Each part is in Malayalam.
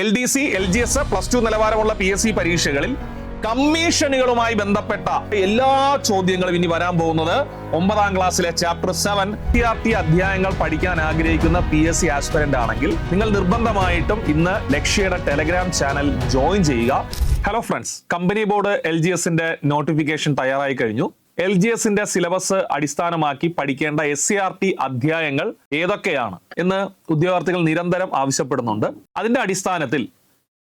L D C L G S plus two നിലവാരമുള്ള പി എസ് സി പരീക്ഷകളിൽ കമ്മീഷനുകളുമായി ബന്ധപ്പെട്ട എല്ലാ ചോദ്യങ്ങളും ഇനി വരാൻ പോകുന്നത് ഒമ്പതാം ക്ലാസ്സിലെ ചാപ്റ്റർ സെവൻ ടി അധ്യായങ്ങൾ പഠിക്കാൻ ആഗ്രഹിക്കുന്ന പി എസ് സി ആസ്പിരന്റ് ആണെങ്കിൽ നിങ്ങൾ നിർബന്ധമായിട്ടും ഇന്ന് ലക്ഷ്യയുടെ ടെലഗ്രാം ചാനൽ ജോയിൻ ചെയ്യുക. Hello friends company board L G എസിന്റെ നോട്ടിഫിക്കേഷൻ തയ്യാറായി കഴിഞ്ഞു. എൽ ജി എസിന്റെ സിലബസ് അടിസ്ഥാനമാക്കി പഠിക്കേണ്ട എസ് സി ആർ ടി അധ്യായങ്ങൾ ഏതൊക്കെയാണ് എന്ന് ഉദ്യോഗാർത്ഥികൾ നിരന്തരം ആവശ്യപ്പെടുന്നുണ്ട്. അതിന്റെ അടിസ്ഥാനത്തിൽ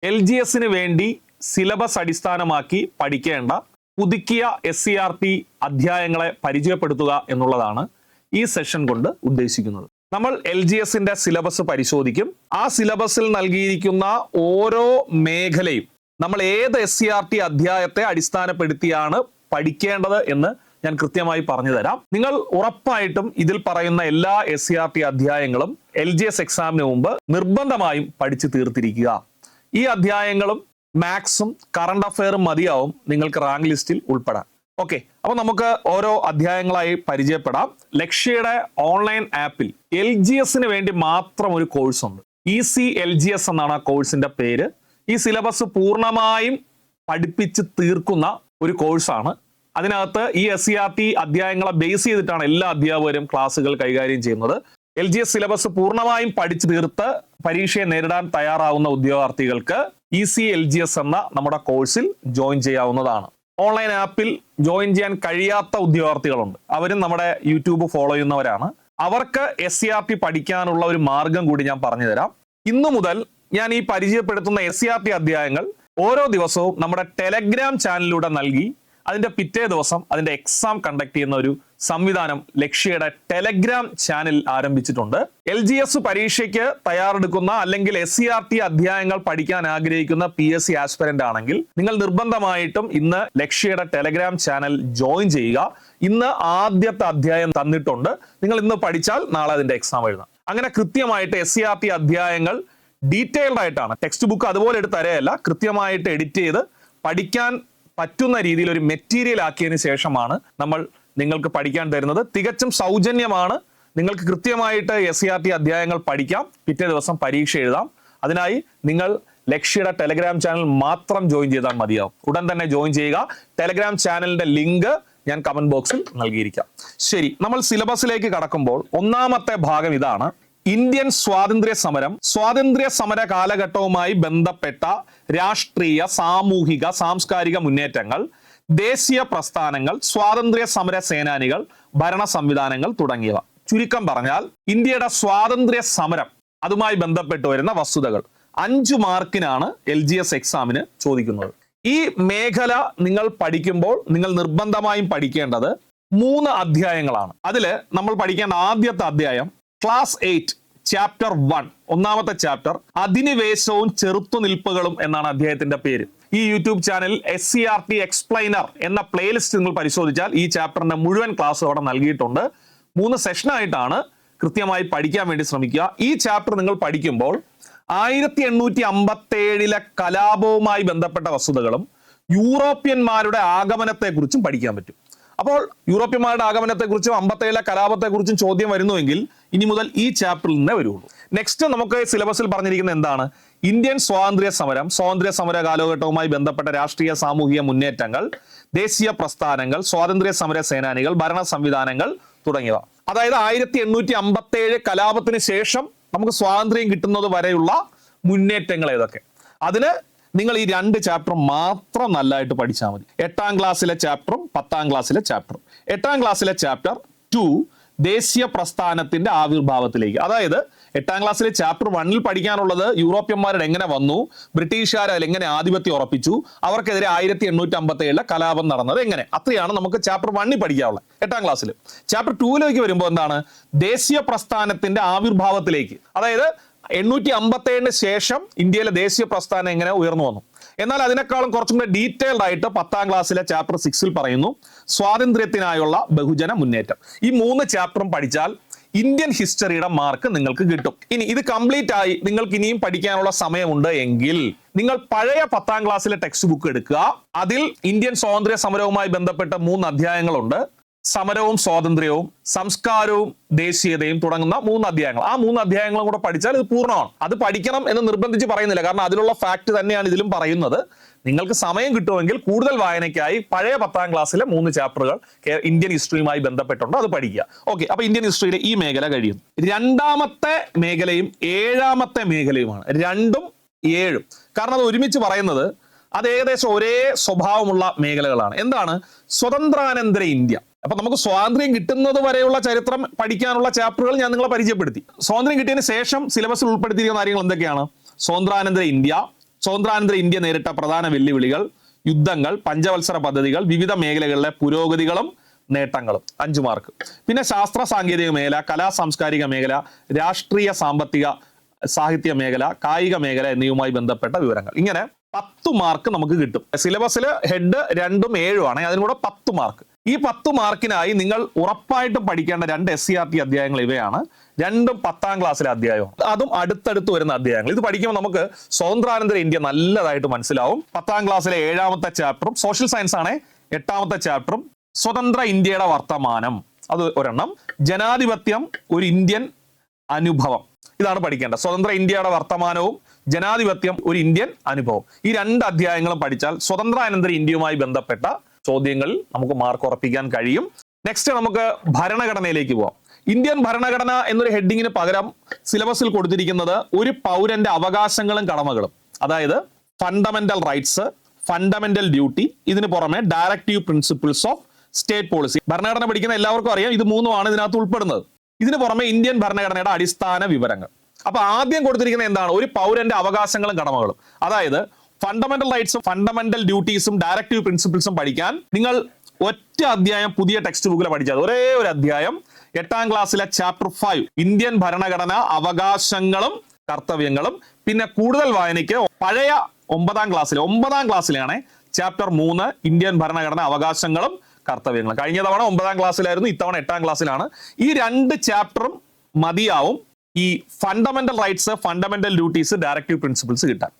എൽ ജി എസിന് വേണ്ടി സിലബസ് അടിസ്ഥാനമാക്കി പഠിക്കേണ്ട പുതുക്കിയ എസ് സി ആർ ടി അധ്യായങ്ങളെ പരിചയപ്പെടുത്തുക എന്നുള്ളതാണ് ഈ സെഷൻ കൊണ്ട് ഉദ്ദേശിക്കുന്നത്. നമ്മൾ എൽ ജി എസിന്റെ സിലബസ് പരിശോധിക്കും. ആ സിലബസിൽ നൽകിയിരിക്കുന്ന ഓരോ മേഖലയും നമ്മൾ ഏത് എസ് സി ആർ ടി അധ്യായത്തെ അടിസ്ഥാനപ്പെടുത്തിയാണ് പഠിക്കേണ്ടത് എന്ന് ഞാൻ കൃത്യമായി പറഞ്ഞു തരാം നിങ്ങൾ ഉറപ്പായിട്ടും ഇതിൽ പറയുന്ന എല്ലാ എസ് സി ആർ ടി അധ്യായങ്ങളും എൽ ജി എസ് എക്സാമിന് മുമ്പ് നിർബന്ധമായും പഠിച്ചു തീർത്തിരിക്കുക. ഈ അധ്യായങ്ങളും മാത്സും കറണ്ട് അഫയറും മതിയാവും നിങ്ങൾക്ക് റാങ്ക് ലിസ്റ്റിൽ ഉൾപ്പെടാൻ. ഓക്കെ അപ്പൊ നമുക്ക് ഓരോ അധ്യായങ്ങളായി പരിചയപ്പെടാം. ലക്ഷ്യയുടെ ഓൺലൈൻ ആപ്പിൽ എൽ ജി എസിന് വേണ്ടി മാത്രം ഒരു കോഴ്സ് ഉണ്ട്. E C L G S എന്നാണ് ആ കോഴ്സിന്റെ പേര്. ഈ സിലബസ് പൂർണമായും പഠിപ്പിച്ച് തീർക്കുന്ന ഒരു കോഴ്സാണ് അതിനകത്ത് ഈ എസ് സി ആർ ടി അധ്യായങ്ങളെ ബേസ് ചെയ്തിട്ടാണ് എല്ലാ അധ്യാപകരും ക്ലാസ്സുകൾ കൈകാര്യം ചെയ്യുന്നത്. എൽ ജി എസ് സിലബസ് പൂർണമായും പഠിച്ചു തീർത്ത് പരീക്ഷയെ നേരിടാൻ തയ്യാറാവുന്ന ഉദ്യോഗാർത്ഥികൾക്ക് E C L G S എന്ന നമ്മുടെ കോഴ്സിൽ ജോയിൻ ചെയ്യാവുന്നതാണ്. ഓൺലൈൻ ആപ്പിൽ ജോയിൻ ചെയ്യാൻ കഴിയാത്ത ഉദ്യോഗാർത്ഥികളുണ്ട്. അവരും നമ്മുടെ യൂട്യൂബ് ഫോളോ ചെയ്യുന്നവരാണ്. അവർക്ക് എസ് സി ആർ ടി പഠിക്കാനുള്ള ഒരു മാർഗം കൂടി ഞാൻ പറഞ്ഞു തരാം ഇന്നു മുതൽ ഞാൻ ഈ പരിചയപ്പെടുത്തുന്ന എസ് സി ആർ ടി അധ്യായങ്ങൾ ഓരോ ദിവസവും നമ്മുടെ ടെലഗ്രാം ചാനലിലൂടെ നൽകി അതിന്റെ പിറ്റേ ദിവസം അതിന്റെ എക്സാം കണ്ടക്ട് ചെയ്യുന്ന ഒരു സംവിധാനം ലക്ഷ്യയുടെ ടെലഗ്രാം ചാനൽ ആരംഭിച്ചിട്ടുണ്ട്. എൽ ജി എസ് പരീക്ഷയ്ക്ക് തയ്യാറെടുക്കുന്ന അല്ലെങ്കിൽ എസ് സി ആർ ടി അധ്യായങ്ങൾ പഠിക്കാൻ ആഗ്രഹിക്കുന്ന പി എസ് സി ആസ്പിരന്റ് ആണെങ്കിൽ നിങ്ങൾ നിർബന്ധമായിട്ടും ഇന്ന് ലക്ഷ്യയുടെ ടെലഗ്രാം ചാനൽ ജോയിൻ ചെയ്യുക. ഇന്ന് ആദ്യത്തെ അധ്യായം തന്നിട്ടുണ്ട്. നിങ്ങൾ ഇന്ന് പഠിച്ചാൽ നാളെ അതിന്റെ എക്സാം എഴുതാം. അങ്ങനെ കൃത്യമായിട്ട് എസ് സി ആർ ടി അധ്യായങ്ങൾ ഡീറ്റെയിൽഡ് ആയിട്ടാണ്. ടെക്സ്റ്റ് ബുക്ക് അതുപോലെ എടുത്ത് തരയല്ല. കൃത്യമായിട്ട് എഡിറ്റ് ചെയ്ത് പഠിക്കാൻ പറ്റുന്ന രീതിയിൽ ഒരു മെറ്റീരിയൽ ആക്കിയതിനു ശേഷമാണ് നമ്മൾ നിങ്ങൾക്ക് പഠിക്കാൻ തരുന്നത്. തികച്ചും സൗജന്യമാണ്. നിങ്ങൾക്ക് കൃത്യമായിട്ട് എസ് സി ആർ ടി അധ്യായങ്ങൾ പഠിക്കാം. പിറ്റേ ദിവസം പരീക്ഷ എഴുതാം. അതിനായി നിങ്ങൾ ലക്ഷ്യയുടെ ടെലഗ്രാം ചാനൽ മാത്രം ജോയിൻ ചെയ്താൽ മതിയാവും. ഉടൻ തന്നെ ജോയിൻ ചെയ്യുക. ടെലഗ്രാം ചാനലിന്റെ ലിങ്ക് ഞാൻ കമന്റ് ബോക്സിൽ നൽകിയിരിക്കാം. ശരി നമ്മൾ സിലബസിലേക്ക് കടക്കുമ്പോൾ ഒന്നാമത്തെ ഭാഗം ഇതാണ്. ഇന്ത്യൻ സ്വാതന്ത്ര്യ സമരം സ്വാതന്ത്ര്യ സമര കാലഘട്ടവുമായി ബന്ധപ്പെട്ട രാഷ്ട്രീയ സാമൂഹിക സാംസ്കാരിക മുന്നേറ്റങ്ങൾ ദേശീയ പ്രസ്ഥാനങ്ങൾ സ്വാതന്ത്ര്യ സമര സേനാനികൾ ഭരണ സംവിധാനങ്ങൾ തുടങ്ങിയവ. ചുരുക്കം പറഞ്ഞാൽ ഇന്ത്യയുടെ സ്വാതന്ത്ര്യ സമരം അതുമായി ബന്ധപ്പെട്ട് വരുന്ന വസ്തുതകൾ. അഞ്ചു മാർക്കിനാണ് എൽ ജി എസ് എക്സാമിന് ചോദിക്കുന്നത്. ഈ മേഖല നിങ്ങൾ പഠിക്കുമ്പോൾ നിങ്ങൾ നിർബന്ധമായും പഠിക്കേണ്ടത് മൂന്ന് അധ്യായങ്ങളാണ്. അതിൽ നമ്മൾ പഠിക്കേണ്ട ആദ്യത്തെ അധ്യായം ക്ലാസ് എയ്റ്റ് ചാപ്റ്റർ വൺ ഒന്നാമത്തെ ചാപ്റ്റർ അധിനിവേശവും ചെറുത്തുനിൽപ്പുകളും എന്നാണ് അദ്ദേഹത്തിന്റെ പേര്. ഈ YouTube channel S C R T explainer എന്ന പ്ലേലിസ്റ്റ് നിങ്ങൾ പരിശോധിച്ചാൽ ഈ ചാപ്റ്ററിന്റെ മുഴുവൻ ക്ലാസ് അവിടെ നൽകിയിട്ടുണ്ട്. മൂന്ന് സെഷനായിട്ടാണ് കൃത്യമായി പഠിക്കാൻ വേണ്ടി ശ്രമിക്കുക. ഈ ചാപ്റ്റർ നിങ്ങൾ പഠിക്കുമ്പോൾ ആയിരത്തി എണ്ണൂറ്റി അമ്പത്തി ഏഴിലെ കലാപവുമായി ബന്ധപ്പെട്ട വസ്തുതകളും യൂറോപ്യന്മാരുടെ ആഗമനത്തെക്കുറിച്ചും പഠിക്കാൻ പറ്റും. അപ്പോൾ യൂറോപ്യന്മാരുടെ ആഗമനത്തെക്കുറിച്ചും അമ്പത്തേഴിലെ കലാപത്തെക്കുറിച്ചും ചോദ്യം വരുന്നുവെങ്കിൽ ഇനി മുതൽ ഈ ചാപ്റ്ററിൽ നിന്നേ വരുള്ളൂ. നെക്സ്റ്റ് നമുക്ക് സിലബസിൽ പറഞ്ഞിരിക്കുന്നത് എന്താണ്? ഇന്ത്യൻ സ്വാതന്ത്ര്യ സമരം സ്വാതന്ത്ര്യ സമര കാലഘട്ടവുമായി ബന്ധപ്പെട്ട രാഷ്ട്രീയ സാമൂഹിക മുന്നേറ്റങ്ങൾ ദേശീയ പ്രസ്ഥാനങ്ങൾ സ്വാതന്ത്ര്യ സമര സേനാനികൾ ഭരണ സംവിധാനങ്ങൾ തുടങ്ങിയവ. അതായത് ആയിരത്തി എണ്ണൂറ്റി അമ്പത്തി ഏഴ് കലാപത്തിന് ശേഷം നമുക്ക് സ്വാതന്ത്ര്യം കിട്ടുന്നത് വരെയുള്ള മുന്നേറ്റങ്ങൾ ഏതൊക്കെ? അതിന് നിങ്ങൾ ഈ രണ്ട് ചാപ്റ്റർ മാത്രം നല്ലതായിട്ട് പഠിച്ചാൽ മതി. എട്ടാം ക്ലാസ്സിലെ ചാപ്റ്ററും പത്താം ക്ലാസ്സിലെ ചാപ്റ്ററും എട്ടാം ക്ലാസ്സിലെ ചാപ്റ്റർ ടു ദേശീയ പ്രസ്ഥാനത്തിന്റെ ആവിർഭാവത്തിലേക്ക്. അതായത് എട്ടാം ക്ലാസ്സിലെ ചാപ്റ്റർ വണ്ണിൽ പഠിക്കാനുള്ളത് യൂറോപ്യന്മാരുടെ എങ്ങനെ വന്നു? ബ്രിട്ടീഷുകാർ അതിൽ എങ്ങനെ ആധിപത്യം ഉറപ്പിച്ചു? അവർക്കെതിരെ ആയിരത്തി എണ്ണൂറ്റി അമ്പത്തി ഏഴിലെ കലാപം നടന്നത് എങ്ങനെ? അത്രയാണ് നമുക്ക് ചാപ്റ്റർ വണ്ണിൽ പഠിക്കാനുള്ളത്. എട്ടാം ക്ലാസ്സിൽ ചാപ്റ്റർ ടൂവിലേക്ക് വരുമ്പോൾ എന്താണ്? ദേശീയ പ്രസ്ഥാനത്തിന്റെ ആവിർഭാവത്തിലേക്ക്. അതായത് എണ്ണൂറ്റി അമ്പത്തി ഏഴിന് ശേഷം ഇന്ത്യയിലെ ദേശീയ പ്രസ്ഥാനം എങ്ങനെ ഉയർന്നു വന്നു? എന്നാൽ അതിനേക്കാളും കുറച്ചും കൂടെ ഡീറ്റെയിൽഡ് ആയിട്ട് പത്താം ക്ലാസ്സിലെ ചാപ്റ്റർ സിക്സിൽ പറയുന്നു സ്വാതന്ത്ര്യത്തിനായുള്ള ബഹുജന മുന്നേറ്റം. ഈ മൂന്ന് ചാപ്റ്ററും പഠിച്ചാൽ ഇന്ത്യൻ ഹിസ്റ്ററിയുടെ മാർക്ക് നിങ്ങൾക്ക് കിട്ടും. ഇനി ഇത് കംപ്ലീറ്റ് ആയി നിങ്ങൾക്ക് ഇനിയും പഠിക്കാനുള്ള സമയമുണ്ട് എങ്കിൽ നിങ്ങൾ പഴയ പത്താം ക്ലാസ്സിലെ ടെക്സ്റ്റ് ബുക്ക് എടുക്കുക. അതിൽ ഇന്ത്യൻ സ്വാതന്ത്ര്യ സമരവുമായി ബന്ധപ്പെട്ട മൂന്ന് അധ്യായങ്ങളുണ്ട്. സമരവും സ്വാതന്ത്ര്യവും സംസ്കാരവും ദേശീയതയും തുടങ്ങുന്ന മൂന്ന് അധ്യായങ്ങൾ. ആ മൂന്ന് അധ്യായങ്ങളും കൂടെ പഠിച്ചാൽ ഇത് പൂർണമാണ്. അത് പഠിക്കണം എന്ന് നിർബന്ധിച്ച് പറയുന്നില്ല. കാരണം അതിലുള്ള ഫാക്ട് തന്നെയാണ് ഇതിലും പറയുന്നത്. നിങ്ങൾക്ക് സമയം കിട്ടുമെങ്കിൽ കൂടുതൽ വായനയ്ക്കായി പഴയ പത്താം ക്ലാസ്സിലെ മൂന്ന് ചാപ്റ്ററുകൾ ഇന്ത്യൻ ഹിസ്റ്ററിയുമായി ബന്ധപ്പെട്ടുണ്ട്. അത് പഠിക്കുക. ഓക്കെ അപ്പൊ ഇന്ത്യൻ ഹിസ്റ്ററിയിലെ ഈ മേഖല കഴിയും. രണ്ടാമത്തെ മേഖലയും ഏഴാമത്തെ മേഖലയുമാണ്. രണ്ടും ഏഴും. കാരണം അത് ഒരുമിച്ച് പറയുന്നത് അത് ഏകദേശം ഒരേ സ്വഭാവമുള്ള മേഖലകളാണ്. എന്താണ്? സ്വതന്ത്രാനന്തര ഇന്ത്യ. അപ്പൊ നമുക്ക് സ്വാതന്ത്ര്യം കിട്ടുന്നത് വരെയുള്ള ചരിത്രം പഠിക്കാനുള്ള ചാപ്റ്ററുകൾ ഞാൻ നിങ്ങളെ പരിചയപ്പെടുത്തി. സ്വാതന്ത്ര്യം കിട്ടിയതിന് ശേഷം സിലബസിൽ ഉൾപ്പെടുത്തിയിരിക്കുന്ന കാര്യങ്ങൾ എന്തൊക്കെയാണ്? സ്വാതന്ത്ര്യാനന്തര ഇന്ത്യ സ്വാതന്ത്ര്യാനന്തര ഇന്ത്യ നേരിട്ട പ്രധാന വെല്ലുവിളികൾ യുദ്ധങ്ങൾ പഞ്ചവത്സര പദ്ധതികൾ വിവിധ മേഖലകളിലെ പുരോഗതികളും നേട്ടങ്ങളും. അഞ്ചു മാർക്ക് പിന്നെ ശാസ്ത്ര സാങ്കേതിക മേഖല കലാ സാംസ്കാരിക മേഖല രാഷ്ട്രീയ സാമ്പത്തിക സാഹിത്യ മേഖല കായിക മേഖല എന്നിവയുമായി ബന്ധപ്പെട്ട വിവരങ്ങൾ. ഇങ്ങനെ പത്ത് മാർക്ക് നമുക്ക് കിട്ടും. സിലബസിൽ ഹെഡ് രണ്ടും ഏഴും ആണ്. അതിന് കൂടെ പത്ത് മാർക്ക് ഈ പത്ത് മാർക്കിനായി നിങ്ങൾ ഉറപ്പായിട്ടും പഠിക്കേണ്ട രണ്ട് എസ് സി ആർ ടി അധ്യായങ്ങൾ ഇവയാണ്. രണ്ടും പത്താം ക്ലാസ്സിലെ അധ്യായവും. അതും അടുത്തടുത്ത് വരുന്ന അധ്യായങ്ങൾ. ഇത് പഠിക്കുമ്പോൾ നമുക്ക് സ്വതന്ത്രാനന്തര ഇന്ത്യ നല്ലതായിട്ട് മനസ്സിലാവും. പത്താം ക്ലാസ്സിലെ ഏഴാമത്തെ ചാപ്റ്ററും സോഷ്യൽ സയൻസ് ആണ് എട്ടാമത്തെ ചാപ്റ്ററും സ്വതന്ത്ര ഇന്ത്യയുടെ വർത്തമാനം. അത് ഒരെണ്ണം. ജനാധിപത്യം ഒരു ഇന്ത്യൻ അനുഭവം. ഇതാണ് പഠിക്കേണ്ടത്. സ്വതന്ത്ര ഇന്ത്യയുടെ വർത്തമാനവും ജനാധിപത്യം ഒരു ഇന്ത്യൻ അനുഭവം. ഈ രണ്ട് അധ്യായങ്ങളും പഠിച്ചാൽ സ്വതന്ത്രാനന്തര ഇന്ത്യയുമായി ബന്ധപ്പെട്ട ചോദ്യങ്ങളിൽ നമുക്ക് മാർക്ക് ഉറപ്പിക്കാൻ കഴിയും. നെക്സ്റ്റ് നമുക്ക് ഭരണഘടനയിലേക്ക് പോവാം. ഇന്ത്യൻ ഭരണഘടന എന്നൊരു ഹെഡിങ്ങിന് പകരം സിലബസിൽ കൊടുത്തിരിക്കുന്നത് ഒരു പൗരന്റെ അവകാശങ്ങളും കടമകളും. അതായത് ഫണ്ടമെന്റൽ റൈറ്റ്സ് ഫണ്ടമെന്റൽ ഡ്യൂട്ടി ഇതിന് പുറമെ directive principles of state policy ഭരണഘടന പഠിക്കുന്ന എല്ലാവർക്കും അറിയാം. ഇത് മൂന്നുമാണ് ഇതിനകത്ത് ഉൾപ്പെടുന്നത്. ഇതിന് പുറമെ ഇന്ത്യൻ ഭരണഘടനയുടെ അടിസ്ഥാന വിവരങ്ങൾ. അപ്പൊ ആദ്യം കൊടുത്തിരിക്കുന്നത് എന്താണ്? ഒരു പൗരന്റെ അവകാശങ്ങളും കടമകളും. അതായത് ഫണ്ടമെന്റൽ റൈറ്റ്സും ഫണ്ടമെന്റൽ ഡ്യൂട്ടീസും ഡയറക്റ്റീവ് പ്രിൻസിപ്പിൾസും പഠിക്കാൻ നിങ്ങൾ ഒറ്റ അധ്യായം പുതിയ ടെക്സ്റ്റ് ബുക്കിൽ പഠിച്ചത് ഒരേ ഒരു അധ്യായം എട്ടാം ക്ലാസ്സിലെ ചാപ്റ്റർ ഫൈവ് ഇന്ത്യൻ ഭരണഘടന അവകാശങ്ങളും കർത്തവ്യങ്ങളും. പിന്നെ കൂടുതൽ വായനയ്ക്ക് പഴയ ഒമ്പതാം ക്ലാസ്സിലെ ഒമ്പതാം ക്ലാസ്സിലാണ് ചാപ്റ്റർ മൂന്ന് ഇന്ത്യൻ ഭരണഘടന അവകാശങ്ങളും കർത്തവ്യങ്ങളും. കഴിഞ്ഞ തവണ ഒമ്പതാം ക്ലാസ്സിലായിരുന്നു ഇത്തവണ എട്ടാം ക്ലാസ്സിലാണ് ഈ രണ്ട് ചാപ്റ്ററും മതിയാവും ഈ fundamental rights fundamental duties directive principles കിട്ടാൻ.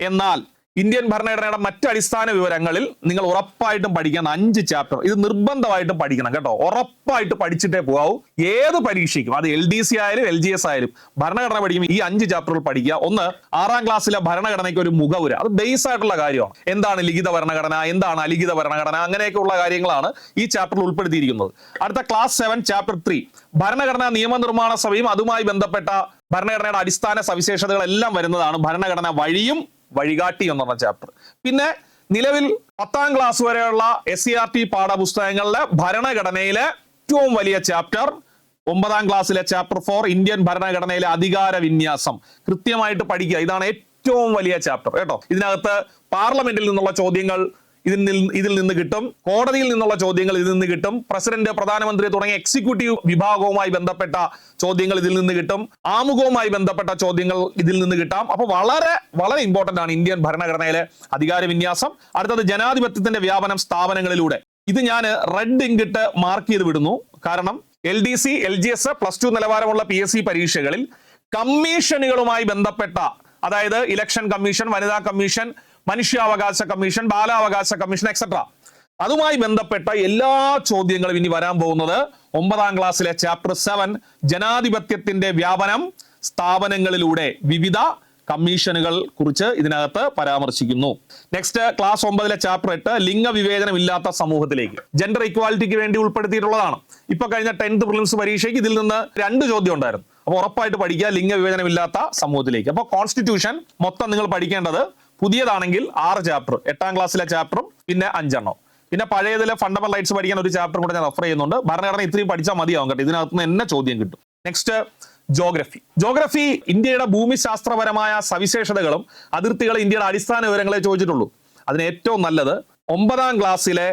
എന്നാൽ ഇന്ത്യൻ ഭരണഘടനയുടെ മറ്റ് അടിസ്ഥാന വിവരങ്ങളിൽ നിങ്ങൾ ഉറപ്പായിട്ടും പഠിക്കണം അഞ്ച് ചാപ്റ്റർ ഇത് നിർബന്ധമായിട്ടും പഠിക്കണം കേട്ടോ. ഉറപ്പായിട്ട് പഠിച്ചിട്ടേ പോകാവൂ. ഏത് പരീക്ഷയ്ക്കും അത് എൽ ഡി സി ആയാലും എൽ ജി എസ് ആയാലും ഭരണഘടന പഠിക്കുമ്പോൾ ഈ അഞ്ച് ചാപ്റ്ററുകൾ പഠിക്കുക. ഒന്ന് ആറാം ക്ലാസ്സിലെ ഭരണഘടനയ്ക്ക് ഒരു മുഖവുര. അത് ബേസ് ആയിട്ടുള്ള കാര്യമാണ്. എന്താണ് ലിഖിത ഭരണഘടന? എന്താണ് അലിഖിത ഭരണഘടന? അങ്ങനെയൊക്കെയുള്ള കാര്യങ്ങളാണ് ഈ ചാപ്റ്ററിൽ ഉൾപ്പെടുത്തിയിരിക്കുന്നത്. അടുത്ത ക്ലാസ് സെവൻ ചാപ്റ്റർ ത്രീ ഭരണഘടനാ നിയമനിർമ്മാണ സഭയും അതുമായി ബന്ധപ്പെട്ട ഭരണഘടനയുടെ അടിസ്ഥാന സവിശേഷതകളെല്ലാം വരുന്നതാണ് ഭരണഘടന വഴിയും വഴികാട്ടി എന്ന് പറഞ്ഞ ചാപ്റ്റർ പിന്നെ നിലവിൽ പത്താം ക്ലാസ് വരെയുള്ള എസ് സി ആർ ടി പാഠപുസ്തകങ്ങളിലെ ഭരണഘടനയിലെ ഏറ്റവും വലിയ ചാപ്റ്റർ ഒമ്പതാം ക്ലാസ്സിലെ ചാപ്റ്റർ ഫോർ ഇന്ത്യൻ ഭരണഘടനയിലെ അധികാര വിന്യാസം. കൃത്യമായിട്ട് പഠിക്കുക. ഇതാണ് ഏറ്റവും വലിയ ചാപ്റ്റർ കേട്ടോ? ഇതിനകത്ത് പാർലമെന്റിൽ നിന്നുള്ള ചോദ്യങ്ങൾ ഇതിൽ നിന്ന് ഇതിൽ നിന്ന് കിട്ടും. കോടതിയിൽ നിന്നുള്ള ചോദ്യങ്ങൾ ഇതിൽ നിന്ന് കിട്ടും. പ്രസിഡന്റ് പ്രധാനമന്ത്രി തുടങ്ങിയ എക്സിക്യൂട്ടീവ് വിഭാഗവുമായി ബന്ധപ്പെട്ട ചോദ്യങ്ങൾ ഇതിൽ നിന്ന് കിട്ടും. ആമുഖവുമായി ബന്ധപ്പെട്ട ചോദ്യങ്ങൾ ഇതിൽ നിന്ന് കിട്ടാം. അപ്പൊ വളരെ വളരെ ഇമ്പോർട്ടന്റ് ആണ് ഇന്ത്യൻ ഭരണഘടനയിലെ അധികാര വിന്യാസം. അടുത്തത് ജനാധിപത്യത്തിന്റെ വ്യാപനം സ്ഥാപനങ്ങളിലൂടെ. ഇത് ഞാൻ റെഡ് ഇങ്കിട്ട് മാർക്ക് ചെയ്ത് വിടുന്നു. കാരണം L D C L G S plus two നിലവാരമുള്ള പി എസ് സി പരീക്ഷകളിൽ കമ്മീഷനുകളുമായി ബന്ധപ്പെട്ട അതായത് ഇലക്ഷൻ കമ്മീഷൻ വനിതാ കമ്മീഷൻ മനുഷ്യാവകാശ കമ്മീഷൻ ബാലാവകാശ കമ്മീഷൻ എക്സെട്ര അതുമായി ബന്ധപ്പെട്ട എല്ലാ ചോദ്യങ്ങളും ഇനി വരാൻ പോകുന്നത് ഒമ്പതാം ക്ലാസ്സിലെ ചാപ്റ്റർ സെവൻ ജനാധിപത്യത്തിന്റെ വ്യാപനം സ്ഥാപനങ്ങളിലൂടെ വിവിധ കമ്മീഷനുകൾ കുറിച്ച് ഇതിനകത്ത് പരാമർശിക്കുന്നു. നെക്സ്റ്റ് ക്ലാസ് ഒമ്പതിലെ ചാപ്റ്റർ എട്ട് ലിംഗവിവേചനം ഇല്ലാത്ത സമൂഹത്തിലേക്ക്. ജെൻഡർ ഇക്വാലിറ്റിക്ക് വേണ്ടി ഉൾപ്പെടുത്തിയിട്ടുള്ളതാണ്. ഇപ്പൊ കഴിഞ്ഞ ടെൻത്ത് പ്രിലിംസ് പരീക്ഷയ്ക്ക് ഇതിൽ നിന്ന് രണ്ട് ചോദ്യം ഉണ്ടായിരുന്നു. അപ്പോൾ ഉറപ്പായിട്ട് പഠിക്കുക ലിംഗവിവേചനം ഇല്ലാത്ത സമൂഹത്തിലേക്ക്. അപ്പോൾ കോൺസ്റ്റിറ്റ്യൂഷൻ മൊത്തം നിങ്ങൾ പഠിക്കേണ്ടത് പുതിയതാണെങ്കിൽ ആറ് ചാപ്റ്റർ എട്ടാം ക്ലാസ്സിലെ ചാപ്റ്ററും പിന്നെ അഞ്ചെണ്ണം. പിന്നെ പഴയതിലെ ഫണ്ടമെന്റൽ റൈറ്റ്സ് പഠിക്കാൻ ഒരു ചാപ്റ്റർ കൂടെ ഞാൻ റെഫർ ചെയ്യുന്നുണ്ട്. ഭരണഘടന ഇത്രയും പഠിച്ചാൽ മതിയാവും കേട്ടോ. ഇതിനകത്ത് നിന്ന് തന്നെ ചോദ്യം കിട്ടും. നെക്സ്റ്റ് ജോഗ്രഫി ജോഗ്രഫി ഇന്ത്യയുടെ ഭൂമിശാസ്ത്രപരമായ സവിശേഷതകളും അതിർത്തികളും ഇന്ത്യയുടെ അടിസ്ഥാന വിവരങ്ങളെ ചോദിച്ചിട്ടുള്ളൂ. അതിന് ഏറ്റവും നല്ലത് ഒമ്പതാം ക്ലാസ്സിലെ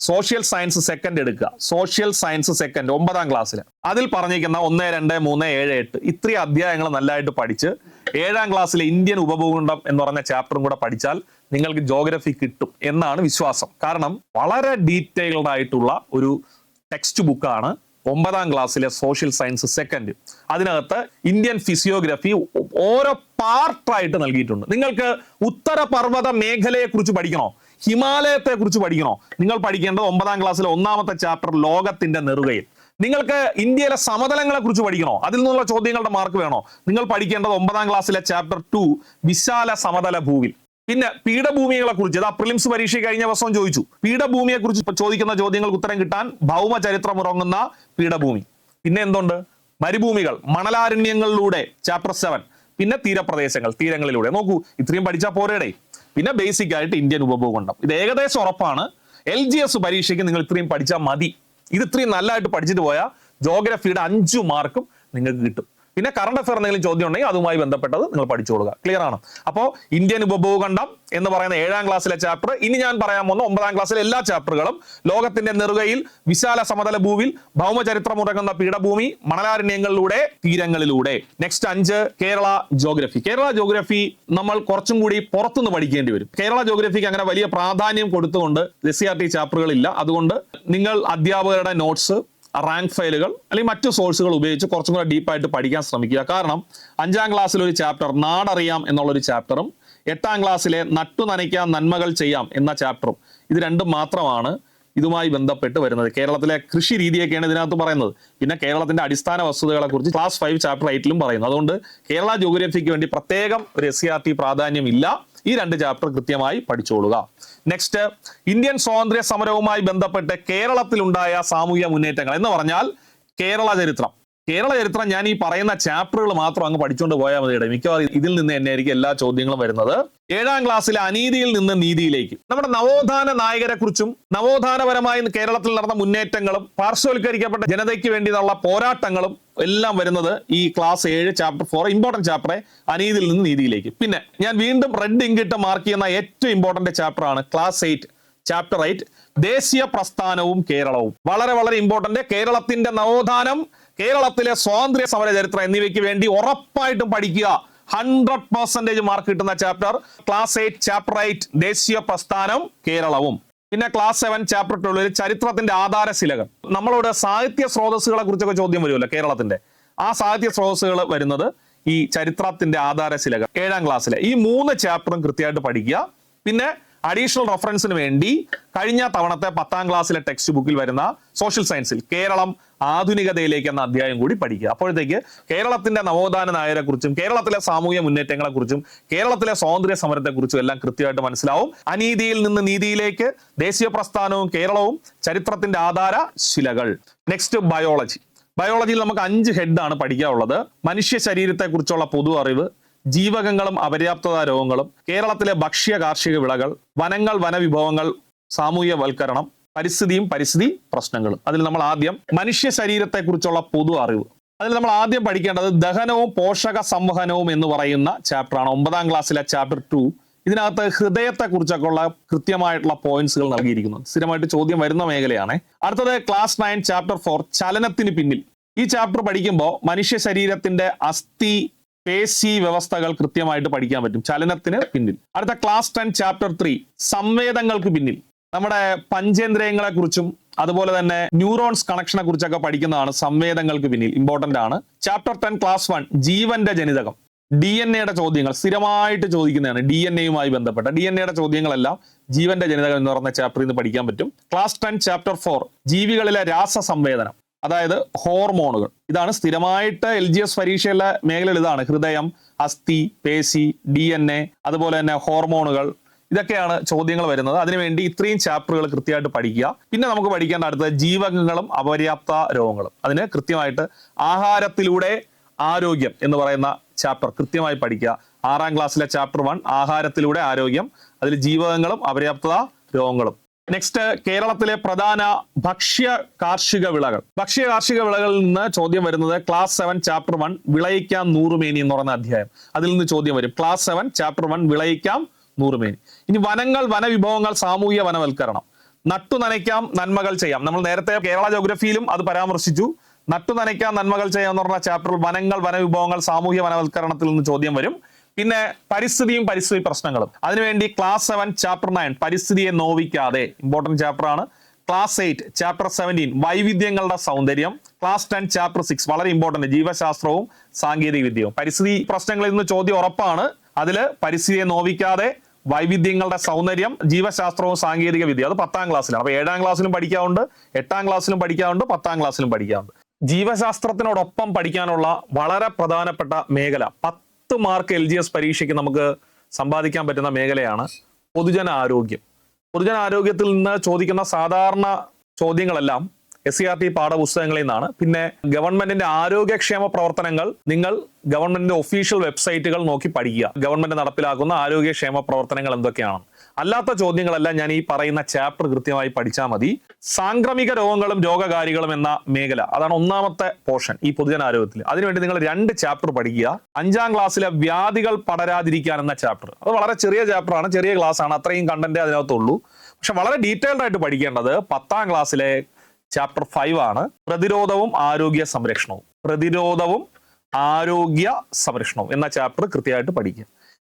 സോഷ്യൽ സയൻസ് സെക്കൻഡ് എടുക്കുക. സോഷ്യൽ സയൻസ് സെക്കൻഡ് ഒമ്പതാം ക്ലാസ്സിൽ അതിൽ പറഞ്ഞിരിക്കുന്ന ഒന്ന് രണ്ട് മൂന്ന് ഏഴ് എട്ട് ഇത്രയും അധ്യായങ്ങൾ നല്ലതായിട്ട് പഠിച്ച് ഏഴാം ക്ലാസ്സിലെ ഇന്ത്യൻ ഉപഭൂഖണ്ഡം എന്ന് പറഞ്ഞ ചാപ്റ്ററും കൂടെ പഠിച്ചാൽ നിങ്ങൾക്ക് ജോഗ്രഫി കിട്ടും എന്നാണ് വിശ്വാസം. കാരണം വളരെ ഡീറ്റെയിൽഡ് ആയിട്ടുള്ള ഒരു ടെക്സ്റ്റ് ബുക്കാണ് ഒമ്പതാം ക്ലാസ്സിലെ സോഷ്യൽ സയൻസ് സെക്കൻഡ് അതിനകത്ത് ഇന്ത്യൻ ഫിസിയോഗ്രഫി ഓരോ പാർട്ടായിട്ട് നൽകിയിട്ടുണ്ട്. നിങ്ങൾക്ക് ഉത്തരപർവത മേഖലയെ കുറിച്ച് പഠിക്കണോ? ഹിമാലയത്തെ കുറിച്ച് പഠിക്കണോ? നിങ്ങൾ പഠിക്കേണ്ടത് ഒമ്പതാം ക്ലാസ്സിലെ ഒന്നാമത്തെ ചാപ്റ്റർ ലോകത്തിന്റെ നെറുകയിൽ. നിങ്ങൾക്ക് ഇന്ത്യയിലെ സമതലങ്ങളെ കുറിച്ച് പഠിക്കണോ? അതിൽ നിന്നുള്ള ചോദ്യങ്ങളുടെ മാർക്ക് വേണോ? നിങ്ങൾ പഠിക്കേണ്ടത് ഒമ്പതാം ക്ലാസ്സിലെ ചാപ്റ്റർ ടു വിശാല സമതല ഭൂവിൽ. പിന്നെ പീഠഭൂമികളെ കുറിച്ച് ഇതാ പ്രിലിംസ് പരീക്ഷ കഴിഞ്ഞ വർഷം ചോദിച്ചു. പീഠഭൂമിയെ കുറിച്ച് ചോദിക്കുന്ന ചോദ്യങ്ങൾക്ക് ഉത്തരം കിട്ടാൻ ഭൗമ ചരിത്രം ഉറങ്ങുന്ന പീഠഭൂമി. പിന്നെ എന്തുണ്ട്? മരുഭൂമികൾ മണലാരണ്യങ്ങളിലൂടെ ചാപ്റ്റർ സെവൻ പിന്നെ തീരപ്രദേശങ്ങൾ തീരങ്ങളിലൂടെ. നോക്കൂ ഇത്രയും പഠിച്ചാൽ പോരേടെ. പിന്നെ ബേസിക് ആയിട്ട് ഇന്ത്യൻ ഉപഭൂഖണ്ഡം. ഇത് ഏകദേശം ഉറപ്പാണ്. എൽ ജി എസ് പരീക്ഷയ്ക്ക് നിങ്ങൾ ഇത്രയും പഠിച്ചാൽ മതി. ഇത് ഇത്രയും നല്ലതായിട്ട് പഠിച്ചിട്ട് പോയാൽ ജോഗ്രഫിയുടെ അഞ്ചു മാർക്കും നിങ്ങൾക്ക് കിട്ടും. പിന്നെ കറണ്ട് അഫയർ എന്തെങ്കിലും ചോദ്യം ഉണ്ടെങ്കിൽ അതുമായി ബന്ധപ്പെട്ടത് നിങ്ങൾ പഠിച്ചോളുക ക്ലിയർ ആണ്? അപ്പോൾ ഇന്ത്യൻ ഉപഭൂഖണ്ഡം എന്ന് പറയുന്ന ഏഴാം ക്ലാസ്സിലെ ചാപ്റ്റർ ഇനി ഞാൻ പറയാൻ പോകുന്ന ഒമ്പതാം ക്ലാസ്സിലെ എല്ലാ ചാപ്റ്ററുകളും ലോകത്തിന്റെ നെറുകയിൽ വിശാല സമതല ഭൂവിൽ ഭൗമചരിത്രം ഉറങ്ങുന്ന പീഠഭൂമി മണലാരണ്യങ്ങളിലൂടെ തീരങ്ങളിലൂടെ. നെക്സ്റ്റ് അഞ്ച് കേരള ജോഗ്രഫി കേരള ജോഗ്രഫി നമ്മൾ കുറച്ചും കൂടി പുറത്തുനിന്ന് പഠിക്കേണ്ടി വരും. കേരള ജോഗ്രഫിക്ക് അങ്ങനെ വലിയ പ്രാധാന്യം കൊടുത്തുകൊണ്ട് എസ് സി ആർ ടി ചാപ്റ്ററുകളില്ല അതുകൊണ്ട് നിങ്ങൾ അധ്യാപകരുടെ നോട്ട്സ് റാങ്ക് ഫയലുകൾ അല്ലെങ്കിൽ മറ്റു സോഴ്സുകൾ ഉപയോഗിച്ച് കുറച്ചും കൂടെ ഡീപ്പായിട്ട് പഠിക്കാൻ ശ്രമിക്കുക. കാരണം അഞ്ചാം ക്ലാസ്സിലെ ഒരു ചാപ്റ്റർ നാടറിയാം എന്നുള്ളൊരു ചാപ്റ്ററും എട്ടാം ക്ലാസ്സിലെ നട്ടു നനയ്ക്കാം നന്മകൾ ചെയ്യാം എന്ന ചാപ്റ്ററും ഇത് രണ്ടും മാത്രമാണ് ഇതുമായി ബന്ധപ്പെട്ട് വരുന്നത്. കേരളത്തിലെ കൃഷി രീതിയൊക്കെയാണ് ഇതിനകത്ത് പറയുന്നത്. പിന്നെ കേരളത്തിന്റെ അടിസ്ഥാന വസ്തുതകളെ കുറിച്ച് ക്ലാസ് ഫൈവ് ചാപ്റ്റർ എയ്റ്റിലും പറയുന്നു. അതുകൊണ്ട് കേരള ജോഗ്രഫിക്ക് വേണ്ടി പ്രത്യേകം ഒരു എസ് സി ആർ ടി പ്രാധാന്യമില്ല. ഈ രണ്ട് ചാപ്റ്റർ കൃത്യമായി പഠിച്ചോളുക. നെക്സ്റ്റ് ഇന്ത്യൻ സ്വാതന്ത്ര്യ സമരവുമായി ബന്ധപ്പെട്ട് കേരളത്തിലുണ്ടായ സാമൂഹിക മുന്നേറ്റങ്ങൾ എന്ന് പറഞ്ഞാൽ കേരള ചരിത്രം. കേരള ചരിത്രം ഞാൻ ഈ പറയുന്ന ചാപ്റ്ററുകൾ മാത്രം അങ്ങ് പഠിച്ചുകൊണ്ട് പോയാൽ മതിയുടെ. മിക്കവാറും ഇതിൽ നിന്ന് തന്നെ ആയിരിക്കും എല്ലാ ചോദ്യങ്ങളും വരുന്നത്. ഏഴാം ക്ലാസ്സിലെ അനീതിയിൽ നിന്ന് നീതിയിലേക്ക്. നമ്മുടെ നവോത്ഥാന നായകരെ കുറിച്ചും നവോത്ഥാനപരമായി കേരളത്തിൽ നടന്ന മുന്നേറ്റങ്ങളും പാർശ്വവൽക്കരിക്കപ്പെട്ട ജനതയ്ക്ക് വേണ്ടിയുള്ള പോരാട്ടങ്ങളും എല്ലാം വരുന്നത് ഈ ക്ലാസ് ഏഴ് ചാപ്റ്റർ ഫോർ ഇമ്പോർട്ടന്റ് ചാപ്റ്ററെ അനീതിയിൽ നിന്ന് നീതിയിലേക്ക്. പിന്നെ ഞാൻ വീണ്ടും റെഡ് ഇങ്കിട്ട് മാർക്ക് ചെയ്യുന്ന ഏറ്റവും ഇമ്പോർട്ടന്റ് ചാപ്റ്റർ ആണ് ക്ലാസ് എയ്റ്റ് ചാപ്റ്റർ എയ്റ്റ് ദേശീയ പ്രസ്ഥാനവും കേരളവും. വളരെ വളരെ ഇമ്പോർട്ടന്റ് കേരളത്തിന്റെ നവോത്ഥാനം കേരളത്തിലെ സ്വാതന്ത്ര്യ സമര ചരിത്രം എന്നിവയ്ക്ക് വേണ്ടി ഉറപ്പായിട്ടും പഠിക്കുക. ഹൺഡ്രഡ് പെർസെന്റേജ് മാർക്ക് കിട്ടുന്ന chapter class eight chapter eight ദേശീയ പ്രസ്ഥാനം കേരളവും. പിന്നെ ക്ലാസ് സെവൻ ചാപ്റ്റർ ട്വൽവിൽ ചരിത്രത്തിന്റെ ആധാരശിലകൾ നമ്മളോട് സാഹിത്യ സ്രോതസ്സുകളെ കുറിച്ചൊക്കെ ചോദ്യം വരുമല്ലോ കേരളത്തിന്റെ. ആ സാഹിത്യ സ്രോതസ്സുകൾ വരുന്നത് ഈ ചരിത്രത്തിന്റെ ആധാരശിലകൾ ഏഴാം ക്ലാസ്സിലെ. ഈ മൂന്ന് ചാപ്റ്ററും കൃത്യമായിട്ട് പഠിക്കുക. പിന്നെ അഡീഷണൽ റെഫറൻസിന് വേണ്ടി കഴിഞ്ഞ തവണത്തെ പത്താം ക്ലാസ്സിലെ ടെക്സ്റ്റ് ബുക്കിൽ വരുന്ന സോഷ്യൽ സയൻസിൽ കേരളം ആധുനികതയിലേക്ക് എന്ന അധ്യായം കൂടി പഠിക്കുക. അപ്പോഴത്തേക്ക് കേരളത്തിന്റെ നവോത്ഥാന നായരെ കുറിച്ചും കേരളത്തിലെ സാമൂഹ്യ മുന്നേറ്റങ്ങളെ കുറിച്ചും കേരളത്തിലെ സ്വാതന്ത്ര്യ സമരത്തെ കുറിച്ചും എല്ലാം കൃത്യമായിട്ട് മനസ്സിലാവും. അനീതിയിൽ നിന്ന് നീതിയിലേക്ക് ദേശീയ പ്രസ്ഥാനവും കേരളവും ചരിത്രത്തിന്റെ ആധാര ശിലകൾ. നെക്സ്റ്റ് ബയോളജി ബയോളജിയിൽ നമുക്ക് അഞ്ച് ഹെഡാണ് പഠിക്കാനുള്ളത്. മനുഷ്യ ശരീരത്തെ കുറിച്ചുള്ള പൊതു അറിവ് ജീവകങ്ങളും അപര്യാപ്തത രോഗങ്ങളും കേരളത്തിലെ ഭക്ഷ്യ കാർഷിക വിളകൾ വനങ്ങൾ വനവിഭവങ്ങൾ സാമൂഹ്യവൽക്കരണം പരിസ്ഥിതിയും പരിസ്ഥിതി പ്രശ്നങ്ങളും. അതിൽ നമ്മൾ ആദ്യം മനുഷ്യ ശരീരത്തെ കുറിച്ചുള്ള പൊതു അറിവ്. അതിൽ നമ്മൾ ആദ്യം പഠിക്കേണ്ടത് ദഹനവും പോഷക സംവഹനവും എന്ന് പറയുന്ന ചാപ്റ്ററാണ് ഒമ്പതാം ക്ലാസ്സിലെ ചാപ്റ്റർ ടു ഇതിനകത്ത് ഹൃദയത്തെ കുറിച്ചൊക്കെ ഉള്ള കൃത്യമായിട്ടുള്ള പോയിന്റ്സുകൾ നൽകിയിരിക്കുന്നു. സ്ഥിരമായിട്ട് ചോദ്യം വരുന്ന മേഖലയാണ്. അടുത്തത് ക്ലാസ് നയൻ ചാപ്റ്റർ ഫോർ ചലനത്തിന് പിന്നിൽ. ഈ ചാപ്റ്റർ പഠിക്കുമ്പോൾ മനുഷ്യ ശരീരത്തിന്റെ അസ്ഥി പേശി വ്യവസ്ഥകൾ കൃത്യമായിട്ട് പഠിക്കാൻ പറ്റും. ചലനത്തിന് പിന്നിൽ. അടുത്ത ക്ലാസ് ടെൻ ചാപ്റ്റർ ത്രീ സംവേദങ്ങൾക്ക് പിന്നിൽ. നമ്മുടെ പഞ്ചേന്ദ്രിയങ്ങളെ കുറിച്ചും അതുപോലെ തന്നെ ന്യൂറോൺസ് കണക്ഷനെ കുറിച്ചൊക്കെ പഠിക്കുന്നതാണ് സംവേദങ്ങൾക്ക് പിന്നിൽ ഇമ്പോർട്ടന്റ് ആണ്. ചാപ്റ്റർ ടെൻ ക്ലാസ് വൺ ജീവന്റെ ജനിതകം. ഡി എൻ എയുടെ ചോദ്യങ്ങൾ സ്ഥിരമായിട്ട് ചോദിക്കുന്നതാണ് ഡി എൻ എയുമായി ബന്ധപ്പെട്ട ഡി എൻ എയുടെ ചോദ്യങ്ങളെല്ലാം ജീവന്റെ ജനിതകം എന്ന് പറഞ്ഞ ചാപ്റ്ററിൽ നിന്ന് പഠിക്കാൻ പറ്റും. ക്ലാസ് ടെൻ ചാപ്റ്റർ ഫോർ ജീവികളിലെ രാസ സംവേദനം അതായത് ഹോർമോണുകൾ ഇതാണ് സ്ഥിരമായിട്ട് എൽ ജി എസ് പരീക്ഷയിലെ മേഖലകൾ ഇതാണ്. ഹൃദയം അസ്ഥി പേശി ഡി എൻ എ അതുപോലെ തന്നെ ഹോർമോണുകൾ ഇതൊക്കെയാണ് ചോദ്യങ്ങൾ വരുന്നത്. അതിനുവേണ്ടി ഇത്രയും ചാപ്റ്ററുകൾ കൃത്യമായിട്ട് പഠിക്കുക. പിന്നെ നമുക്ക് പഠിക്കേണ്ട അടുത്തത് ജീവകങ്ങളും അപര്യാപ്ത രോഗങ്ങളും. അതിന് കൃത്യമായിട്ട് ആഹാരത്തിലൂടെ ആരോഗ്യം എന്ന് പറയുന്ന ചാപ്റ്റർ കൃത്യമായി പഠിക്കുക. ആറാം ക്ലാസ്സിലെ ചാപ്റ്റർ വൺ ആഹാരത്തിലൂടെ ആരോഗ്യം അതിൽ ജീവകങ്ങളും അപര്യാപ്തത രോഗങ്ങളും. നെക്സ്റ്റ് കേരളത്തിലെ പ്രധാന ഭക്ഷ്യ കാർഷിക വിളകൾ. ഭക്ഷ്യ കാർഷിക വിളകളിൽ നിന്ന് ചോദ്യം വരുന്നത് ക്ലാസ് സെവൻ ചാപ്റ്റർ വൺ വിളയിക്കാം നൂറുമേനി എന്ന് പറയുന്ന അധ്യായം. അതിൽ നിന്ന് ചോദ്യം വരും. ക്ലാസ് സെവൻ ചാപ്റ്റർ വൺ വിളയിക്കാം നൂറുമേനി ഇനി വനങ്ങൾ വനവിഭവങ്ങൾ സാമൂഹ്യ വനവൽക്കരണം. നട്ടു നനയ്ക്കാം നന്മകൾ ചെയ്യാം. നമ്മൾ നേരത്തെ കേരള ജോഗ്രഫിയിലും അത് പരാമർശിച്ചു. നട്ടു നനയ്ക്കാം നന്മകൾ ചെയ്യാം എന്ന് പറഞ്ഞ ചാപ്റ്ററിൽ വനങ്ങൾ വനവിഭവങ്ങൾ സാമൂഹ്യ വനവൽക്കരണത്തിൽ നിന്ന് ചോദ്യം വരും. പിന്നെ പരിസ്ഥിതിയും പരിസ്ഥിതി പ്രശ്നങ്ങളും. അതിനുവേണ്ടി ക്ലാസ് സെവൻ ചാപ്റ്റർ നയൻ പരിസ്ഥിതിയെ നോവിക്കാതെ. ഇമ്പോർട്ടന്റ് ചാപ്റ്റർ ആണ്. ക്ലാസ് എയ്റ്റ് ചാപ്റ്റർ സെവന്റീൻ വൈവിധ്യങ്ങളുടെ സൗന്ദര്യം. ക്ലാസ് ടെൻ ചാപ്റ്റർ സിക്സ് വളരെ ഇമ്പോർട്ടന്റ് ജീവശാസ്ത്രവും സാങ്കേതിക വിദ്യയും പരിസ്ഥിതി പ്രശ്നങ്ങളിൽ നിന്ന് ചോദ്യം ഉറപ്പാണ്. അതിൽ പരിസ്ഥിതിയെ നോവിക്കാതെ വൈവിധ്യങ്ങളുടെ സൗന്ദര്യം ജീവശാസ്ത്രവും സാങ്കേതിക വിദ്യ അത് പത്താം ക്ലാസ്സിലാണ്. അപ്പൊ ഏഴാം ക്ലാസ്സിലും പഠിക്കാറുണ്ട് എട്ടാം ക്ലാസ്സിലും പഠിക്കാറുണ്ട് പത്താം ക്ലാസ്സിലും പഠിക്കാറുണ്ട്. ജീവശാസ്ത്രത്തിനോടൊപ്പം പഠിക്കാനുള്ള വളരെ പ്രധാനപ്പെട്ട മേഖല പത്ത് മാർക്ക് എൽ ജി എസ് പരീക്ഷയ്ക്ക് നമുക്ക് സമ്പാദിക്കാൻ പറ്റുന്ന മേഖലയാണ് പൊതുജന ആരോഗ്യം പൊതുജന ആരോഗ്യത്തിൽ നിന്ന് ചോദിക്കുന്ന സാധാരണ ചോദ്യങ്ങളെല്ലാം എസ് സി ആർ ടി പാഠപുസ്തകങ്ങളിൽ നിന്നാണ്. പിന്നെ ഗവൺമെന്റിന്റെ ആരോഗ്യക്ഷേമ പ്രവർത്തനങ്ങൾ നിങ്ങൾ ഗവൺമെന്റിന്റെ ഒഫീഷ്യൽ വെബ്സൈറ്റുകൾ നോക്കി പഠിക്കുക. ഗവൺമെന്റ് നടപ്പിലാക്കുന്ന ആരോഗ്യക്ഷേമ പ്രവർത്തനങ്ങൾ എന്തൊക്കെയാണ്? അല്ലാത്ത ചോദ്യങ്ങളെല്ലാം ഞാൻ ഈ പറയുന്ന ചാപ്റ്റർ കൃത്യമായി പഠിച്ചാൽ മതി. സാംക്രമിക രോഗങ്ങളും രോഗകാരികളും എന്ന മേഖല അതാണ് ഒന്നാമത്തെ പോർഷൻ ഈ പൊതുജനാരോഗ്യത്തിൽ അതിനുവേണ്ടി നിങ്ങൾ രണ്ട് ചാപ്റ്റർ പഠിക്കുക. അഞ്ചാം ക്ലാസ്സിലെ വ്യാധികൾ പടരാതിരിക്കാൻ എന്ന ചാപ്റ്റർ. അത് വളരെ ചെറിയ ചാപ്റ്റർ ആണ് ചെറിയ ക്ലാസ് ആണ് അത്രയും കണ്ടന്റ് അതിനകത്തുള്ളൂ. പക്ഷെ വളരെ ഡീറ്റെയിൽഡ് ആയിട്ട് പഠിക്കേണ്ടത് പത്താം ക്ലാസ്സിലെ ചാപ്റ്റർ ഫൈവ് ആണ്. പ്രതിരോധവും ആരോഗ്യ സംരക്ഷണവും. പ്രതിരോധവും ആരോഗ്യ സംരക്ഷണവും എന്ന ചാപ്റ്റർ കൃത്യമായിട്ട് പഠിക്കുക.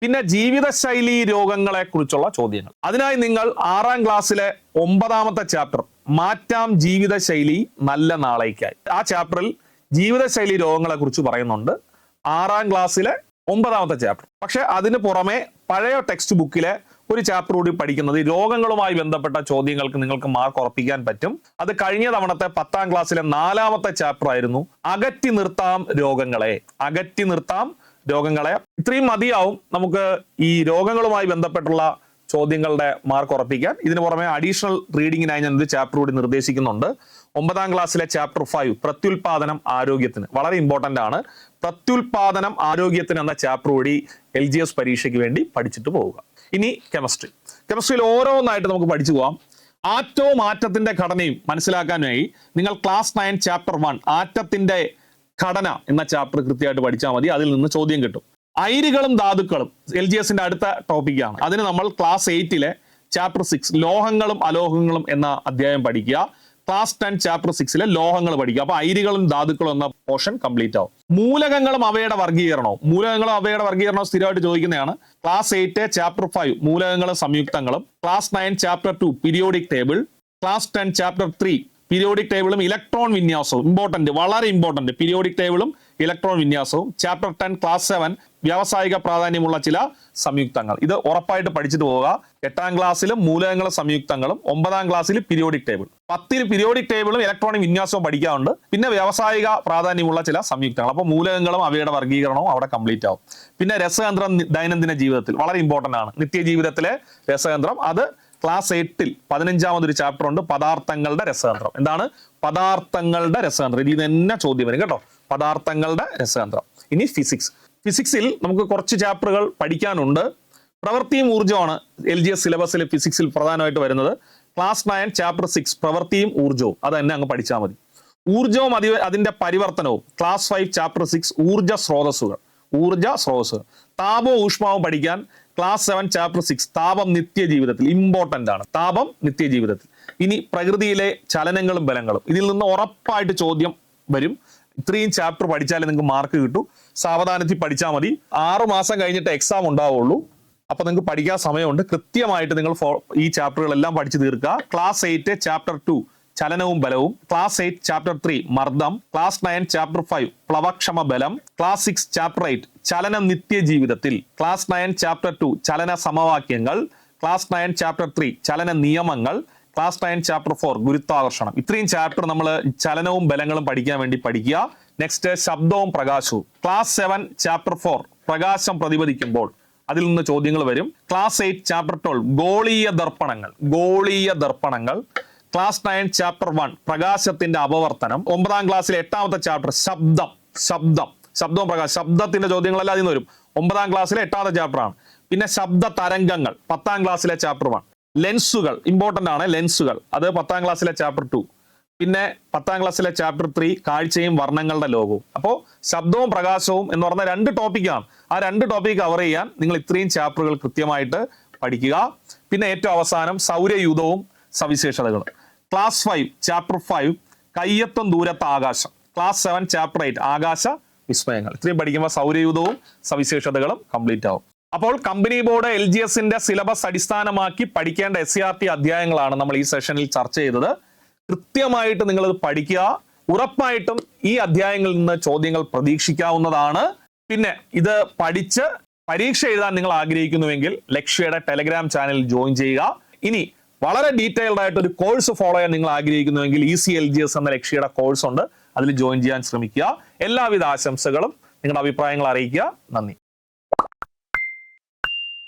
പിന്നെ ജീവിതശൈലി രോഗങ്ങളെ കുറിച്ചുള്ള ചോദ്യങ്ങൾ. അതിനായി നിങ്ങൾ ആറാം ക്ലാസ്സിലെ ഒമ്പതാമത്തെ ചാപ്റ്റർ മാറ്റാം ജീവിതശൈലി നല്ല നാളേക്കായി. ആ ചാപ്റ്ററിൽ ജീവിതശൈലി രോഗങ്ങളെ കുറിച്ച് പറയുന്നുണ്ട്. ആറാം ക്ലാസ്സിലെ ഒമ്പതാമത്തെ ചാപ്റ്റർ പക്ഷെ അതിന് പുറമെ പഴയ ടെക്സ്റ്റ് ബുക്കിലെ ഒരു ചാപ്റ്റർ കൂടി പഠിക്കുന്നത് രോഗങ്ങളുമായി ബന്ധപ്പെട്ട ചോദ്യങ്ങൾക്ക് നിങ്ങൾക്ക് മാർക്ക് ഉറപ്പിക്കാൻ പറ്റും. അത് കഴിഞ്ഞ തവണത്തെ പത്താം ക്ലാസ്സിലെ നാലാമത്തെ ചാപ്റ്റർ ആയിരുന്നു അകറ്റി നിർത്താം രോഗങ്ങളെ. അകറ്റി നിർത്താം രോഗങ്ങളെ. ഇത്രയും മതിയാവും നമുക്ക് ഈ രോഗങ്ങളുമായി ബന്ധപ്പെട്ടുള്ള ചോദ്യങ്ങളുടെ മാർക്ക് ഉറപ്പിക്കാൻ. ഇതിന് പുറമെ അഡീഷണൽ റീഡിങ്ങിനായി ഞാൻ ഒരു ചാപ്റ്റർ കൂടി നിർദ്ദേശിക്കുന്നുണ്ട്. ഒമ്പതാം ക്ലാസ്സിലെ ചാപ്റ്റർ ഫൈവ് പ്രത്യുൽപാദനം ആരോഗ്യത്തിന്. വളരെ ഇമ്പോർട്ടന്റ് ആണ്. പ്രത്യുൽപാദനം ആരോഗ്യത്തിന് എന്ന ചാപ്റ്റർ കൂടി എൽ പരീക്ഷയ്ക്ക് വേണ്ടി പഠിച്ചിട്ട് പോവുക. ഇനി കെമിസ്ട്രി കെമിസ്ട്രിയിൽ ഓരോന്നായിട്ട് നമുക്ക് പഠിച്ചു പോവാം. ആറ്റവും ആറ്റത്തിന്റെ ഘടനയും മനസ്സിലാക്കാനായി നിങ്ങൾ ക്ലാസ് നയൻ ചാപ്റ്റർ വൺ ആറ്റത്തിന്റെ ഘടന എന്ന ചാപ്റ്റർ കൃത്യമായിട്ട് പഠിച്ചാൽ മതി. അതിൽ നിന്ന് ചോദ്യം കിട്ടും. അയിരുകളും ധാതുക്കളും എൽ ജി എസിന്റെ അടുത്ത ടോപ്പിക്കാണ് അതിന് നമ്മൾ ക്ലാസ് എയ്റ്റിലെ ചാപ്റ്റർ സിക്സ് ലോഹങ്ങളും അലോഹങ്ങളും എന്ന അധ്യായം പഠിക്കുക. ക്ലാസ് ടെൻ ചാപ്റ്റർ സിക്സിലെ ലോഹങ്ങൾ പഠിക്കുക. അപ്പൊ അയിരുകളും ധാതുക്കളും എന്ന പോർഷൻ കംപ്ലീറ്റ് ആവും. മൂലകങ്ങളും അവയുടെ വർഗീകരണവും മൂലകങ്ങളും അവയുടെ വർഗീകരണവും സ്ഥിരമായിട്ട് ചോദിക്കുന്നതാണ്. ക്ലാസ് എയ്റ്റ് ചാപ്റ്റർ ഫൈവ് മൂലകങ്ങളും സംയുക്തങ്ങളും. Class nine chapter two periodic table class ten chapter three periodic ടേബിളും ഇലക്ട്രോൺ വിന്യാസവും. ഇമ്പോർട്ടന്റ് വളരെ ഇമ്പോർട്ടന്റ് പീരിയോഡിക് ടേബിളും ഇലക്ട്രോൺ വിന്യാസവും. ചാപ്റ്റർ ടെൻ ക്ലാസ് സെവൻ വ്യാവസായിക പ്രാധാന്യമുള്ള ചില സംയുക്തങ്ങൾ. ഇത് ഉറപ്പായിട്ട് പഠിച്ചിട്ട് പോവുക. എട്ടാം ക്ലാസ്സിലും മൂലകങ്ങളും സംയുക്തങ്ങളും ഒമ്പതാം ക്ലാസ്സിൽ പീരിയോഡിക് ടേബിൾ പത്തിൽ പീരിയോഡിക് ടേബിളും ഇലക്ട്രോണിക് വിന്യാസവും പഠിക്കാറുണ്ട്. പിന്നെ വ്യാവസായിക പ്രാധാന്യമുള്ള ചില സംയുക്തങ്ങൾ. അപ്പോൾ മൂലകങ്ങളും അവയുടെ വർഗീകരണവും അവിടെ കംപ്ലീറ്റ് ആവും. പിന്നെ രസതന്ത്രം ദൈനംദിന ജീവിതത്തിൽ വളരെ ഇമ്പോർട്ടന്റ് ആണ്. നിത്യജീവിതത്തിലെ രസതന്ത്രം. അത് ക്ലാസ് എട്ടിൽ പതിനഞ്ചാമതൊരു ചാപ്റ്റർ ഉണ്ട്. പദാർത്ഥങ്ങളുടെ രസതന്ത്രം. എന്താണ്? പദാർത്ഥങ്ങളുടെ രസതന്ത്രം. ഇതിൽ തന്നെ ചോദ്യം വരും കേട്ടോ. പദാർത്ഥങ്ങളുടെ രസതന്ത്രം. ഇനി ഫിസിക്സ് ഫിസിക്സിൽ നമുക്ക് കുറച്ച് ചാപ്റ്ററുകൾ പഠിക്കാനുണ്ട്. പ്രവൃത്തിയും ഊർജമാണ് എൽ ജി എസ് സിലബസിൽ ഫിസിക്സിൽ പ്രധാനമായിട്ട് വരുന്നത്. ക്ലാസ് നയൻ ചാപ്റ്റർ സിക്സ് പ്രവൃത്തിയും ഊർജവും. അത് തന്നെ അങ്ങ് പഠിച്ചാൽ മതി. ഊർജവും അതി അതിന്റെ പരിവർത്തനവും ക്ലാസ് ഫൈവ് ചാപ്റ്റർ സിക്സ് ഊർജ സ്രോതസ്സുകൾ. ഊർജ സ്രോതസ്സുകൾ. താപവും ഊഷ്മാവും പഠിക്കാൻ ക്ലാസ് സെവൻ ചാപ്റ്റർ സിക്സ് താപം നിത്യ ജീവിതത്തിൽ ഇമ്പോർട്ടന്റ് ആണ്. താപം നിത്യ ജീവിതത്തിൽ ഇനി പ്രകൃതിയിലെ ചലനങ്ങളും ബലങ്ങളും. ഇതിൽ നിന്ന് ഉറപ്പായിട്ട് ചോദ്യം വരും. ഇത്രയും ചാപ്റ്റർ പഠിച്ചാലേ നിങ്ങൾക്ക് മാർക്ക് കിട്ടൂ. സാവധാനത്തിൽ പഠിച്ചാൽ മതി. ആറു മാസം കഴിഞ്ഞിട്ട് എക്സാം ഉണ്ടാവുള്ളൂ. അപ്പൊ നിങ്ങൾക്ക് പഠിക്കാൻ സമയമുണ്ട്. കൃത്യമായിട്ട് നിങ്ങൾ ഈ ചാപ്റ്ററുകളെല്ലാം പഠിച്ചു തീർക്കുക. ക്ലാസ് എയ്റ്റ് ചാപ്റ്റർ ടു ചലനവും ബലവും. ക്ലാസ് എയ്റ്റ് ചാപ്റ്റർ ത്രീ മർദ്ദം. ക്ലാസ് നയൻ ചാപ്റ്റർ ഫൈവ് പ്ലവക്ഷമ ബലം. ക്ലാസ് സിക്സ് ചാപ്റ്റർ എയ്റ്റ് ചലനം നിത്യജീവിതത്തിൽ ക്ലാസ് നയൻ ചാപ്റ്റർ ടു ചലന സമവാക്യങ്ങൾ. ക്ലാസ് നയൻ ചാപ്റ്റർ ത്രീ ചലന നിയമങ്ങൾ. ക്ലാസ് നയൻ ചാപ്റ്റർ ഫോർ ഗുരുത്വാകർഷണം. ഇത്രയും ചാപ്റ്റർ നമ്മൾ ചലനവും ബലങ്ങളും പഠിക്കാൻ വേണ്ടി പഠിക്കുക. നെക്സ്റ്റ് ശബ്ദവും പ്രകാശവും. ക്ലാസ് സെവൻ ചാപ്റ്റർ ഫോർ പ്രകാശം പ്രതിപദിക്കുമ്പോൾ അതിൽ നിന്ന് ചോദ്യങ്ങൾ വരും. ക്ലാസ് എയ്റ്റ് ചാപ്റ്റർ ട്വൽവ് ഗോളീയ ദർപ്പണങ്ങൾ. ഗോളീയ ദർപ്പണങ്ങൾ. ക്ലാസ് നയൻ ചാപ്റ്റർ വൺ പ്രകാശത്തിന്റെ അപവർത്തനം. ഒമ്പതാം ക്ലാസ്സിലെ എട്ടാമത്തെ ചാപ്റ്റർ ശബ്ദം. ശബ്ദം. ശബ്ദവും പ്രകാശം. ശബ്ദത്തിന്റെ ചോദ്യങ്ങളെല്ലാം അതിൽ നിന്ന് വരും. ഒമ്പതാം ക്ലാസ്സിലെ എട്ടാമത്തെ ചാപ്റ്റർ ആണ്. പിന്നെ ശബ്ദ തരംഗങ്ങൾ. പത്താം ക്ലാസ്സിലെ ചാപ്റ്റർ വൺ ലെൻസുകൾ ഇമ്പോർട്ടന്റ് ആണ് ലെൻസുകൾ. അത് പത്താം ക്ലാസ്സിലെ ചാപ്റ്റർ ടു പിന്നെ പത്താം ക്ലാസ്സിലെ ചാപ്റ്റർ ത്രീ കാഴ്ചയും വർണങ്ങളുടെ ലോകവും. അപ്പോൾ ശബ്ദവും പ്രകാശവും എന്ന് പറഞ്ഞ രണ്ട് ടോപ്പിക്കാണ് ആ രണ്ട് ടോപ്പിക് കവർ ചെയ്യാൻ നിങ്ങൾ ഇത്രയും ചാപ്റ്ററുകൾ കൃത്യമായിട്ട് പഠിക്കുക. പിന്നെ ഏറ്റവും അവസാനം സൗരയുധവും സവിശേഷതകളും. ക്ലാസ് ഫൈവ് ചാപ്റ്റർ ഫൈവ് കയ്യെത്തും ദൂരത്ത് ആകാശം. ക്ലാസ് സെവൻ ചാപ്റ്റർ എയ്റ്റ് ആകാശ വിസ്മയങ്ങൾ. ഇത്രയും പഠിക്കുമ്പോൾ സൗരയുധവും സവിശേഷതകളും കംപ്ലീറ്റ് ആവും. അപ്പോൾ കമ്പനി ബോർഡ് എൽ ജി എസിന്റെ സിലബസ് അടിസ്ഥാനമാക്കി പഠിക്കേണ്ട എസ് സി ആർ ടി അധ്യായങ്ങളാണ് നമ്മൾ ഈ സെഷനിൽ ചർച്ച ചെയ്തത്. കൃത്യമായിട്ട് നിങ്ങൾ ഇത് പഠിക്കുക. ഉറപ്പായിട്ടും ഈ അധ്യായങ്ങളിൽ നിന്ന് ചോദ്യങ്ങൾ പ്രതീക്ഷിക്കാവുന്നതാണ്. പിന്നെ ഇത് പഠിച്ച് പരീക്ഷ എഴുതാൻ നിങ്ങൾ ആഗ്രഹിക്കുന്നുവെങ്കിൽ ലക്ഷ്യയുടെ ടെലഗ്രാം ചാനൽ ജോയിൻ ചെയ്യുക. ഇനി വളരെ ഡീറ്റെയിൽഡ് ആയിട്ട് ഒരു കോഴ്സ് ഫോളോ ചെയ്യാൻ നിങ്ങൾ ആഗ്രഹിക്കുന്നുവെങ്കിൽ E C L G S എന്ന ലക്ഷ്യയുടെ കോഴ്സ് ഉണ്ട്. അതിൽ ജോയിൻ ചെയ്യാൻ ശ്രമിക്കുക. എല്ലാവിധ ആശംസകളും നിങ്ങളുടെ അഭിപ്രായങ്ങൾ അറിയിക്കുക. നന്ദി.